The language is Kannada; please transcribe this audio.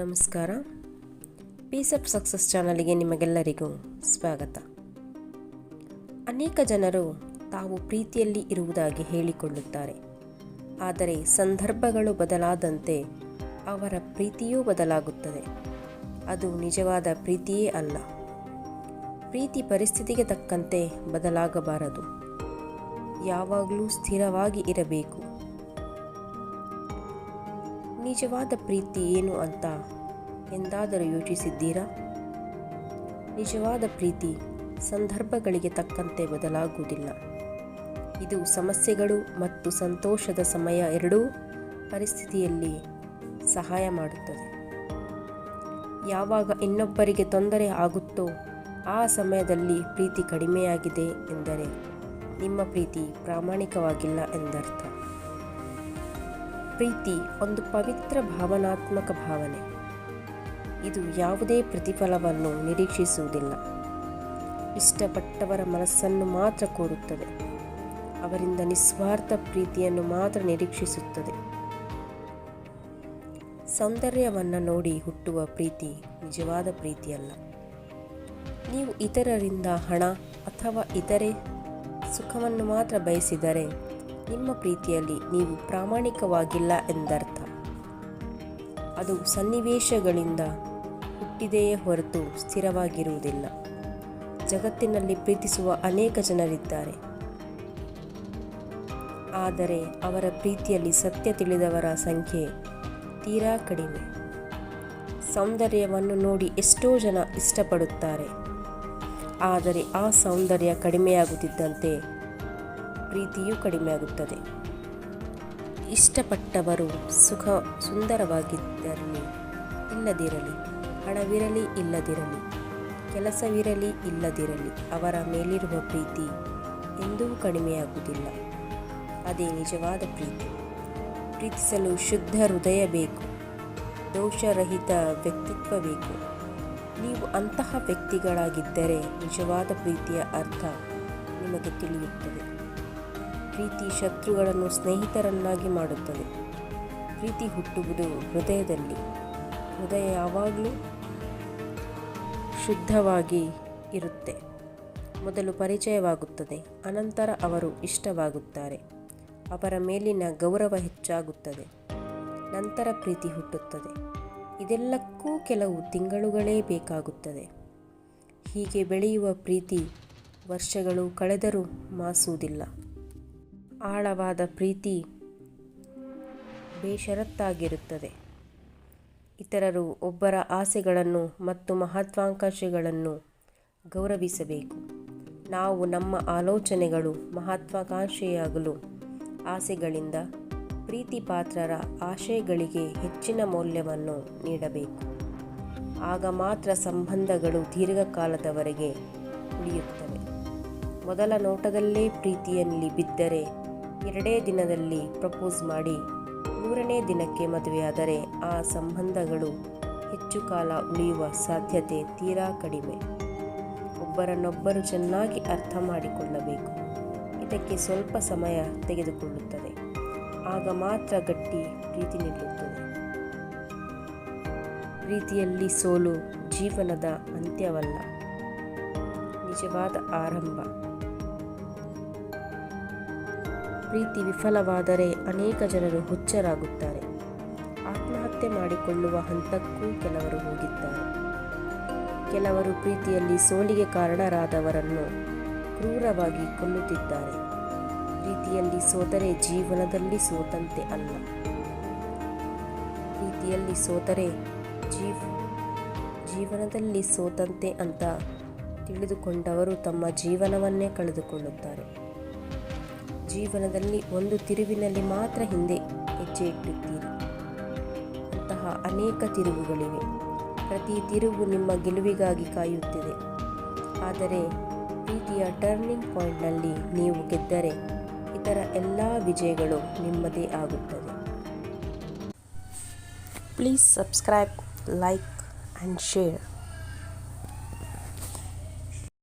ನಮಸ್ಕಾರ. ಪೀಸ್ ಆಫ್ ಸಕ್ಸಸ್ ಚಾನಲ್ಗೆ ನಿಮಗೆಲ್ಲರಿಗೂ ಸ್ವಾಗತ. ಅನೇಕ ಜನರು ತಾವು ಪ್ರೀತಿಯಲ್ಲಿ ಇರುವುದಾಗಿ ಹೇಳಿಕೊಳ್ಳುತ್ತಾರೆ. ಆದರೆ ಸಂದರ್ಭಗಳು ಬದಲಾದಂತೆ ಅವರ ಪ್ರೀತಿಯೂ ಬದಲಾಗುತ್ತದೆ. ಅದು ನಿಜವಾದ ಪ್ರೀತಿಯೇ ಅಲ್ಲ. ಪ್ರೀತಿ ಪರಿಸ್ಥಿತಿಗೆ ತಕ್ಕಂತೆ ಬದಲಾಗಬಾರದು. ಯಾವಾಗಲೂ ಸ್ಥಿರವಾಗಿ ಇರಬೇಕು. ನಿಜವಾದ ಪ್ರೀತಿ ಏನು ಅಂತ ಎಂದಾದರೂ ಯೋಚಿಸಿದ್ದೀರಾ? ನಿಜವಾದ ಪ್ರೀತಿ ಸಂದರ್ಭಗಳಿಗೆ ತಕ್ಕಂತೆ ಬದಲಾಗುವುದಿಲ್ಲ. ಇದು ಸಮಸ್ಯೆಗಳು ಮತ್ತು ಸಂತೋಷದ ಸಮಯ ಎರಡೂ ಪರಿಸ್ಥಿತಿಯಲ್ಲಿ ಸಹಾಯ ಮಾಡುತ್ತದೆ. ಯಾವಾಗ ಇನ್ನೊಬ್ಬರಿಗೆ ತೊಂದರೆ ಆಗುತ್ತೋ ಆ ಸಮಯದಲ್ಲಿ ಪ್ರೀತಿ ಕಡಿಮೆಯಾಗಿದೆ ಎಂದರೆ ನಿಮ್ಮ ಪ್ರೀತಿ ಪ್ರಾಮಾಣಿಕವಾಗಿಲ್ಲ ಎಂದರ್ಥ. ಪ್ರೀತಿ ಒಂದು ಪವಿತ್ರ ಭಾವನಾತ್ಮಕ ಭಾವನೆ. ಇದು ಯಾವುದೇ ಪ್ರತಿಫಲವನ್ನು ನಿರೀಕ್ಷಿಸುವುದಿಲ್ಲ. ಇಷ್ಟಪಟ್ಟವರ ಮನಸ್ಸನ್ನು ಮಾತ್ರ ಕೋರುತ್ತದೆ. ಅವರಿಂದ ನಿಸ್ವಾರ್ಥ ಪ್ರೀತಿಯನ್ನು ಮಾತ್ರ ನಿರೀಕ್ಷಿಸುತ್ತದೆ. ಸೌಂದರ್ಯವನ್ನು ನೋಡಿ ಹುಟ್ಟುವ ಪ್ರೀತಿ ನಿಜವಾದ ಪ್ರೀತಿಯಲ್ಲ. ನೀವು ಇತರರಿಂದ ಹಣ ಅಥವಾ ಇತರೆ ಸುಖವನ್ನು ಮಾತ್ರ ಬಯಸಿದರೆ ನಿಮ್ಮ ಪ್ರೀತಿಯಲ್ಲಿ ನೀವು ಪ್ರಾಮಾಣಿಕವಾಗಿಲ್ಲ ಎಂದರ್ಥ. ಅದು ಸನ್ನಿವೇಶಗಳಿಂದ ಹುಟ್ಟಿದೆಯೇ ಹೊರತು ಸ್ಥಿರವಾಗಿರುವುದಿಲ್ಲ. ಜಗತ್ತಿನಲ್ಲಿ ಪ್ರೀತಿಸುವ ಅನೇಕ ಜನರಿದ್ದಾರೆ. ಆದರೆ ಅವರ ಪ್ರೀತಿಯಲ್ಲಿ ಸತ್ಯ ತಿಳಿದವರ ಸಂಖ್ಯೆ ತೀರಾ ಕಡಿಮೆ. ಸೌಂದರ್ಯವನ್ನು ನೋಡಿ ಎಷ್ಟೋ ಜನ ಇಷ್ಟಪಡುತ್ತಾರೆ. ಆದರೆ ಆ ಸೌಂದರ್ಯ ಕಡಿಮೆಯಾಗುತ್ತಿದ್ದಂತೆ ಪ್ರೀತಿಯೂ ಕಡಿಮೆಯಾಗುತ್ತದೆ ಇಷ್ಟಪಟ್ಟವರು ಸುಖ ಸುಂದರವಾಗಿದ್ದಿರಲಿ ಇಲ್ಲದಿರಲಿ, ಹಣವಿರಲಿ, ಇಲ್ಲದಿರಲಿ, ಕೆಲಸವಿರಲಿ, ಇಲ್ಲದಿರಲಿ ಅವರ ಮೇಲಿರುವ ಪ್ರೀತಿ ಎಂದೂ ಕಡಿಮೆಯಾಗುವುದಿಲ್ಲ. ಅದೇ ನಿಜವಾದ ಪ್ರೀತಿ. ಪ್ರೀತಿಸಲು ಶುದ್ಧ ಹೃದಯ ಬೇಕು. ದೋಷರಹಿತ ವ್ಯಕ್ತಿತ್ವ ಬೇಕು. ನೀವು ಅಂತಹ ವ್ಯಕ್ತಿಗಳಾಗಿದ್ದರೆ ನಿಜವಾದ ಪ್ರೀತಿಯ ಅರ್ಥ ನಿಮಗೆ ತಿಳಿಯುತ್ತದೆ. ಪ್ರೀತಿ ಶತ್ರುಗಳನ್ನು ಸ್ನೇಹಿತರನ್ನಾಗಿ ಮಾಡುತ್ತದೆ. ಪ್ರೀತಿ ಹುಟ್ಟುವುದು ಹೃದಯದಲ್ಲಿ. ಹೃದಯ ಯಾವಾಗಲೂ ಶುದ್ಧವಾಗಿ ಇರುತ್ತೆ. ಮೊದಲು ಪರಿಚಯವಾಗುತ್ತದೆ, ಅನಂತರ ಅವರು ಇಷ್ಟವಾಗುತ್ತಾರೆ. ಅವರ ಮೇಲಿನ ಗೌರವ ಹೆಚ್ಚಾಗುತ್ತದೆ. ನಂತರ ಪ್ರೀತಿ ಹುಟ್ಟುತ್ತದೆ. ಇದೆಲ್ಲಕ್ಕೂ ಕೆಲವು ತಿಂಗಳುಗಳೇ ಬೇಕಾಗುತ್ತದೆ. ಹೀಗೆ ಬೆಳೆಯುವ ಪ್ರೀತಿ ವರ್ಷಗಳು ಕಳೆದರೂ ಮಾಸುವುದಿಲ್ಲ. ಆಳವಾದ ಪ್ರೀತಿ ಬೇಷರತ್ತಾಗಿರುತ್ತದೆ. ಇತರರು ಒಬ್ಬರ ಆಸೆಗಳನ್ನು ಮತ್ತು ಮಹತ್ವಾಕಾಂಕ್ಷೆಗಳನ್ನು ಗೌರವಿಸಬೇಕು. ನಾವು ನಮ್ಮ ಆಲೋಚನೆಗಳು ಮಹತ್ವಾಕಾಂಕ್ಷೆಯಾಗಲು ಆಸೆಗಳಿಂದ ಪ್ರೀತಿ ಪಾತ್ರರ ಆಶಯಗಳಿಗೆ ಹೆಚ್ಚಿನ ಮೌಲ್ಯವನ್ನು ನೀಡಬೇಕು. ಆಗ ಮಾತ್ರ ಸಂಬಂಧಗಳು ದೀರ್ಘಕಾಲದವರೆಗೆ ಉಳಿಯುತ್ತವೆ. ಮೊದಲ ನೋಟದಲ್ಲೇ ಪ್ರೀತಿಯಲ್ಲಿ ಬಿದ್ದರೆ ಎರಡೇ ದಿನದಲ್ಲಿ ಪ್ರಪೋಸ್ ಮಾಡಿ, ಮೂರನೇ ದಿನಕ್ಕೆ ಮದುವೆಯಾದರೆ ಆ ಸಂಬಂಧಗಳು ಹೆಚ್ಚು ಕಾಲ ಉಳಿಯುವ ಸಾಧ್ಯತೆ ತೀರಾ ಕಡಿಮೆ. ಒಬ್ಬರನ್ನೊಬ್ಬರು ಚೆನ್ನಾಗಿ ಅರ್ಥ ಮಾಡಿಕೊಳ್ಳಬೇಕು. ಇದಕ್ಕೆ ಸ್ವಲ್ಪ ಸಮಯ ತೆಗೆದುಕೊಳ್ಳುತ್ತದೆ. ಆಗ ಮಾತ್ರ ಗಟ್ಟಿ ಪ್ರೀತಿ ನಿಲ್ಲುತ್ತದೆ. ಪ್ರೀತಿಯಲ್ಲಿ ಸೋಲು ಜೀವನದ ಅಂತ್ಯವಲ್ಲ. ನಿಜವಾದ ಆರಂಭ. ಪ್ರೀತಿ ವಿಫಲವಾದರೆ ಅನೇಕ ಜನರು ಹುಚ್ಚರಾಗುತ್ತಾರೆ. ಆತ್ಮಹತ್ಯೆ ಮಾಡಿಕೊಳ್ಳುವ ಹಂತಕ್ಕೂ ಕೆಲವರು ಹೋಗಿದ್ದಾರೆ. ಕೆಲವರು ಪ್ರೀತಿಯಲ್ಲಿ ಸೋಲಿಗೆ ಕಾರಣರಾದವರನ್ನು ಕ್ರೂರವಾಗಿ ಕೊಲ್ಲುತ್ತಿದ್ದಾರೆ. ಪ್ರೀತಿಯಲ್ಲಿ ಸೋತರೆ ಜೀವನದಲ್ಲಿ ಸೋತಂತೆ ಅಲ್ಲ. ಪ್ರೀತಿಯಲ್ಲಿ ಸೋತರೆ ಜೀವ, ಜೀವನದಲ್ಲಿ ಸೋತಂತೆ ಅಂತ ತಿಳಿದುಕೊಂಡವರು ತಮ್ಮ ಜೀವನವನ್ನೇ ಕಳೆದುಕೊಳ್ಳುತ್ತಾರೆ. ಜೀವನದಲ್ಲಿ ಒಂದು ತಿರುವಿನಲ್ಲಿ ಮಾತ್ರ ಹಿಂದೆ ಹೆಜ್ಜೆ ಇಟ್ಟಿದ್ದೀರಿ ಅಂತಹ ಅನೇಕ ತಿರುವುಗಳಿವೆ. ಪ್ರತಿ ತಿರುವು ನಿಮ್ಮ ಗೆಲುವಿಗಾಗಿ ಕಾಯುತ್ತಿದೆ. ಆದರೆ ಪ್ರೀತಿಯ ಟರ್ನಿಂಗ್ ಪಾಯಿಂಟ್ನಲ್ಲಿ ನೀವು ಗೆದ್ದರೆ ಇತರ ಎಲ್ಲ ವಿಜಯಗಳು ನಿಮ್ಮದೇ ಆಗುತ್ತದೆ. Please subscribe like and share